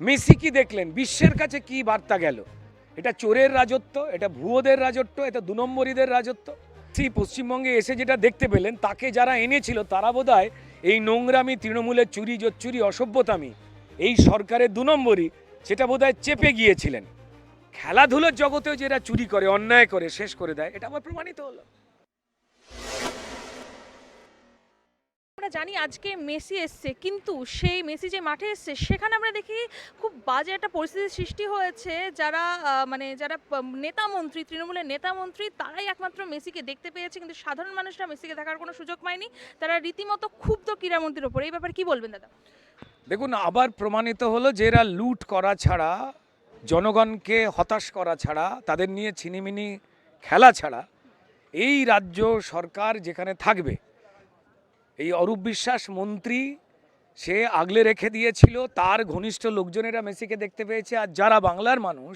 Messi কি দেখলেন? বিশ্বের কাছে কি বার্তা গেল? এটা চোরের রাজত্ব, এটা ভুয়োদের রাজত্ব, এটা দু নম্বরীদের রাজত্ব। সেই পশ্চিমবঙ্গে এসে যেটা দেখতে পেলেন, তাকে যারা এনেছিল, তারা বোধহয় এই নোংরামি, তৃণমূলের চুরি জোচ্চুরি, অসভ্যতামি, এই সরকারের দু নম্বরই সেটা বোধহয় চেপে গিয়েছিলেন। খেলাধুলোর জগতেও যেটা চুরি করে, অন্যায় করে, শেষ করে দেয়, এটা আমার প্রমাণিত হলো। আমরা জানি আজকে মেসি এসছে, কিন্তু সেই মেসি যে মাঠে এসছে, সেখানে আমরা দেখি খুব বাজে একটা পরিস্থিতির সৃষ্টি হয়েছে। যারা মানে যারা নেতা মন্ত্রী, তৃণমূলের নেতা মন্ত্রী, তারাই একমাত্র মেসিকে দেখতে পেয়েছে, কিন্তু সাধারণ মানুষরা মেসিকে দেখার কোনো সুযোগ পায়নি। তারা রীতিমতো ক্ষুব্ধ ক্রীড়ামন্ত্রীর ওপর। এই ব্যাপারে কি বলবেন দাদা? দেখুন, আবার প্রমাণিত হলো যে এরা লুট করা ছাড়া, জনগণকে হতাশ করা ছাড়া, তাদের নিয়ে ছিনিমিনি খেলা ছাড়া, এই রাজ্য সরকার যেখানে থাকবে এই অরূপ বিশ্বাস মন্ত্রী, সে আগলে রেখে দিয়েছিল, তার ঘনিষ্ঠ লোকজনেরা মেসিকে দেখতে পেয়েছে। আর যারা বাংলার মানুষ,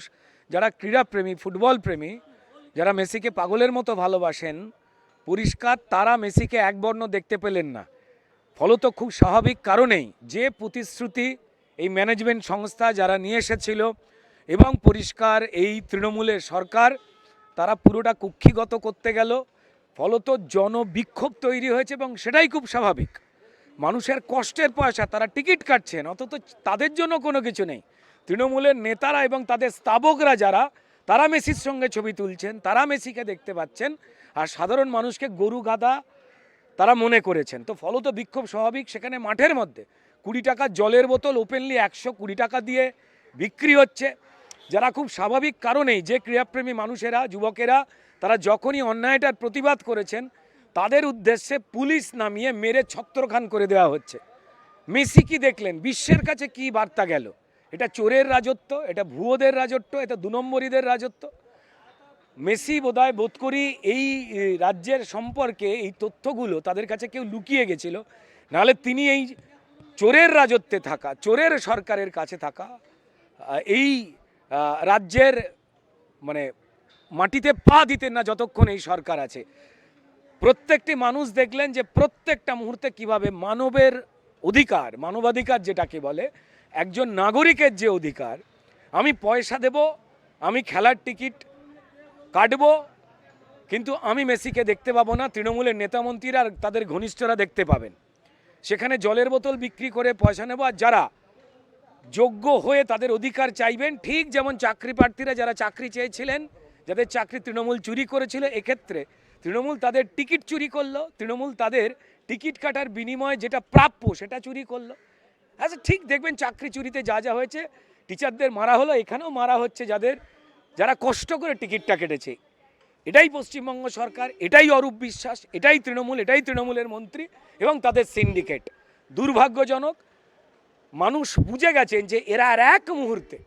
যারা ক্রীড়াপ্রেমী, ফুটবল প্রেমী, যারা মেসিকে পাগলের মতো ভালোবাসেন, পরিষ্কার তারা মেসিকে একবর্ণ দেখতে পেলেন না। ফলত খুব স্বাভাবিক কারণেই যে প্রতিশ্রুতি এই ম্যানেজমেন্ট সংস্থা যারা নিয়ে এসেছিল এবং পরিষ্কার এই তৃণমূলের সরকার, তারা পুরোটা কুক্ষিগত করতে গেল। ফলত জনবিক্ষোভ তৈরি হয়েছে এবং সেটাই খুব স্বাভাবিক। মানুষের কষ্টের পয়সা, তারা টিকিট কাটছেন, অথচ তাদের জন্য কোনো কিছু নেই। তৃণমূলের নেতারা এবং তাদের স্তাবকরা যারা, তারা মেসির সঙ্গে ছবি তুলছেন, তারা মেসিকে দেখতে পাচ্ছেন, আর সাধারণ মানুষকে গরু গাদা তারা মনে করেছেন। তো ফলত বিক্ষোভ স্বাভাবিক সেখানে মাঠের মধ্যে। কুড়ি টাকা জলের বোতল ওপেনলি একশো কুড়ি টাকা দিয়ে বিক্রি হচ্ছে। যারা খুব স্বাভাবিক কারণেই যে ক্রীড়াপ্রেমী মানুষেরা, যুবকেরা, তারা যখনই অন্যায়টার প্রতিবাদ করেছেন, তাদের উদ্দেশ্যে পুলিশ নামিয়ে মেরে ছত্রখান করে দেওয়া হচ্ছে। মেসি কি দেখলেন? বিশ্বের কাছে কি বার্তা গেল? এটা চোরের রাজত্ব, এটা ভুয়োদের রাজত্ব, এটা দু নম্বরীদের রাজত্ব। মেসি বোধহয় বোধ করি এই রাজ্যের সম্পর্কে এই তথ্যগুলো তাদের কাছে কেউ লুকিয়ে গেছিল। নাহলে তিনি এই চোরের রাজত্বে থাকা, চোরের সরকারের কাছে থাকা এই রাজ্যের মানে মাটিতে পা দিতেন না যতক্ষণ এই সরকার আছে। প্রত্যেকটি মানুষ দেখলেন যে প্রত্যেকটা মুহূর্তে কীভাবে মানবের অধিকার, মানবাধিকার যেটাকে বলে, একজন নাগরিকের যে অধিকার, আমি পয়সা দেব, আমি খেলার টিকিট কাটবো, কিন্তু আমি মেসিকে দেখতে পাবো না, তৃণমূলের নেতামন্ত্রীরা তাদের ঘনিষ্ঠরা দেখতে পাবেন। সেখানে জলের বোতল বিক্রি করে পয়সা নেব, আর যারা যোগ্য হয়ে তাদের অধিকার চাইবেন, ঠিক যেমন চাকরি প্রার্থীরা যারা চাকরি চেয়েছিলেন, যাদের চাকরি তৃণমূল চুরি করেছিল, এক্ষেত্রে তৃণমূল তাদের টিকিট চুরি করল, তৃণমূল তাদের টিকিট কাটার বিনিময়ে যেটা প্রাপ্য সেটা চুরি করল। আচ্ছা ঠিক দেখবেন চাকরি চুরিতে যা যা হয়েছে, টিচারদের মারা হলো, এখানেও মারা হচ্ছে যাদের, যারা কষ্ট করে টিকিটটা কেটেছে। এটাই পশ্চিমবঙ্গ সরকার, এটাই অরূপ বিশ্বাস, এটাই তৃণমূল, এটাই তৃণমূলের মন্ত্রী এবং তাদের সিন্ডিকেট। দুর্ভাগ্যজনক মানুষ বুঝে গেছেন যে এরা আর এক মুহূর্তে,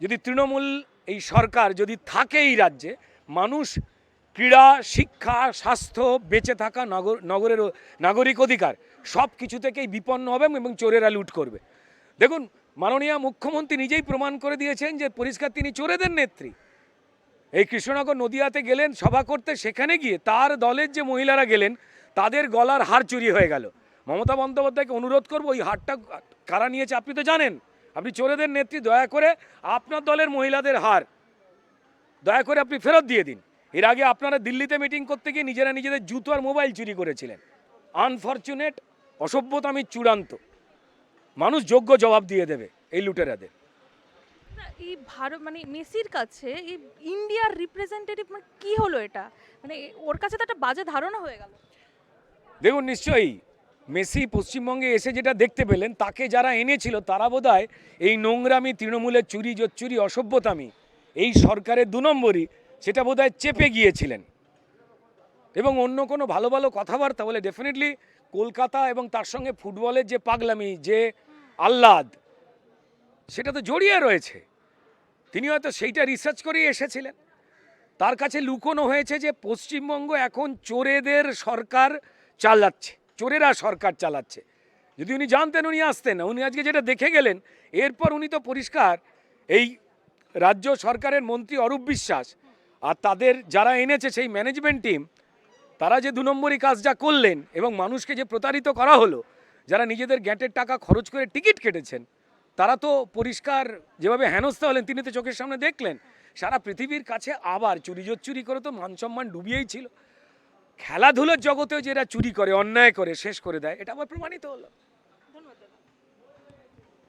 যদি তৃণমূল এই সরকার যদি থাকে এই রাজ্যে, মানুষ ক্রীড়া, শিক্ষা, স্বাস্থ্য, বেঁচে থাকা, নগর নগরের নাগরিক অধিকার, সব কিছু থেকেই বিপন্ন হবে এবং চোরেরা লুট করবে। দেখুন, মাননীয় মুখ্যমন্ত্রী নিজেই প্রমাণ করে দিয়েছেন যে পরিষ্কার তিনি চোরেদের নেত্রী। এই কৃষ্ণনগর নদিয়াতে গেলেন, সভা করতে, সেখানে গিয়ে তার দলের যে মহিলারা গেলেন, তাদের গলার হার চুরি হয়ে গেল। মমতা বন্দ্যোপাধ্যায়কে অনুরোধ করব ওই হারটা কারা নিয়েছে আপনি তো জানেন। আপনি চোরেদের নেত্রী দয়া করে আপনার দলের মহিলাদের হার দয়া করে আপনি ফেরত দিয়ে দিন। এর আগে আপনারা দিল্লিতে মিটিং করতে গিয়ে নিজেরা নিজেদের জুতো আর মোবাইল চুরি করেছিলেন। আনফর্চুনেট অসভ্যতামি চূড়ান্ত। মানুষ যোগ্য জবাব দিয়ে দেবে এই লুটেরাদের। এই ভারত মানে মেসির কাছে এই ইন্ডিয়ার রিপ্রেজেন্টেটিভ মানে কি হলো এটা? মানে ওর কাছে তো একটা বাজে ধারণা হয়ে গেল। দেখুন নিশ্চয়ই মেসি পশ্চিমবঙ্গে এসে যেটা দেখতে পেলেন, তাকে যারা এনেছিল, তারা বোধহয় এই নোংরামি, তৃণমূলের চুরি জোচ্চুরি, অসভ্যতামি, এই সরকারের দু নম্বরই, সেটা বোধহয় চেপে গিয়েছিলেন। এবং অন্য কোনো ভালো ভালো কথাবার্তা বলে ডেফিনেটলি কলকাতা এবং তার সঙ্গে ফুটবলের যে পাগলামি, যে আহ্লাদ, সেটা তো জড়িয়ে রয়েছে। তিনি হয়তো সেইটা রিসার্চ করেই এসেছিলেন। তার কাছে লুকোনো হয়েছে যে পশ্চিমবঙ্গ এখন চোরেদের সরকার চালাচ্ছে। চোরেরা সরকার চালাচ্ছে। যদি উনি জানতেন, উনি আসতেন। না উনি আজকে যেটা দেখে গেলেন, এরপর উনি তো পরিষ্কার। এই রাজ্য সরকারের মন্ত্রী অরূপ বিশ্বাস আর তাদের যারা এনেছে সেই ম্যানেজমেন্ট টিম তারা যে দু নম্বরই কাজটা করলেন এবং মানুষকে যে প্রতারিত করা হলো, যারা নিজেদের গ্যাটের টাকা খরচ করে টিকিট কেটেছেন, তারা তো পরিষ্কার যেভাবে হেনস্থা হলেন, তিনি তো চোখের সামনে দেখলেন, সারা পৃথিবীর কাছে আবার চুরি জোর চুরি করে তো মান সম্মান ডুবিয়েই ছিল। খেলাধুলোর জগতেও যেটা চুরি করে অন্যায় করে শেষ করে দেয় এটা আমার প্রমাণিত হলো।